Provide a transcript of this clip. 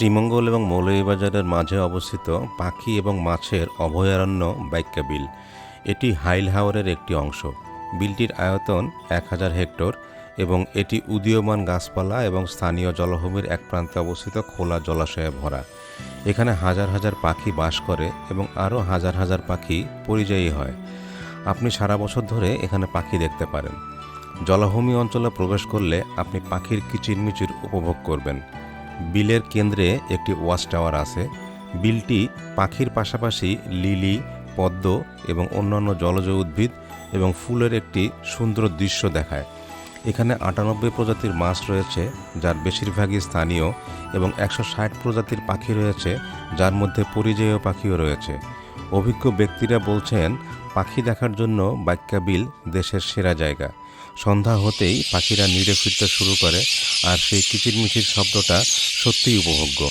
শ্রীমঙ্গল এবং মৌলভীবাজারের মাঝে অবস্থিত পাখি এবং মাছের অভয়ারণ্য বাইক্কা বিল এটি হাইল হাওরের একটি অংশ। বিলটির আয়তন এক হাজার হেক্টর এবং এটি উদীয়মান গাছপালা এবং স্থানীয় জলভূমির এক প্রান্তে অবস্থিত খোলা জলাশয়ে ভরা। এখানে হাজার হাজার পাখি বাস করে এবং আরও হাজার হাজার পাখি পরিযায়ী হয়। আপনি সারা বছর ধরে এখানে পাখি দেখতে পারেন। জলাভূমি অঞ্চলে প্রবেশ করলে আপনি পাখির কিচিরমিচির উপভোগ করবেন। বিলের কেন্দ্রে একটি ওয়াচ টাওয়ার আছে। বিলটি পাখির পাশাপাশি লিলি, পদ্ম এবং অন্যান্য জলজ উদ্ভিদ এবং ফুলের একটি সুন্দর দৃশ্য দেখায়। এখানে আটানব্বই প্রজাতির মাছ রয়েছে, যার বেশিরভাগই স্থানীয় এবং একশো ষাট প্রজাতির পাখি রয়েছে, যার মধ্যে পরিযায়ী পাখিও রয়েছে। অভিজ্ঞ ব্যক্তিরা বলছেন, পাখি দেখার জন্য বাক্যা বিল দেশের সেরা জায়গা। সন্ধ্যা হতেই পাখিরা নিড়ে ফিরতে শুরু করে, আর সেই কিচিরমিচির শব্দটা সত্যিই উপভোগ্য।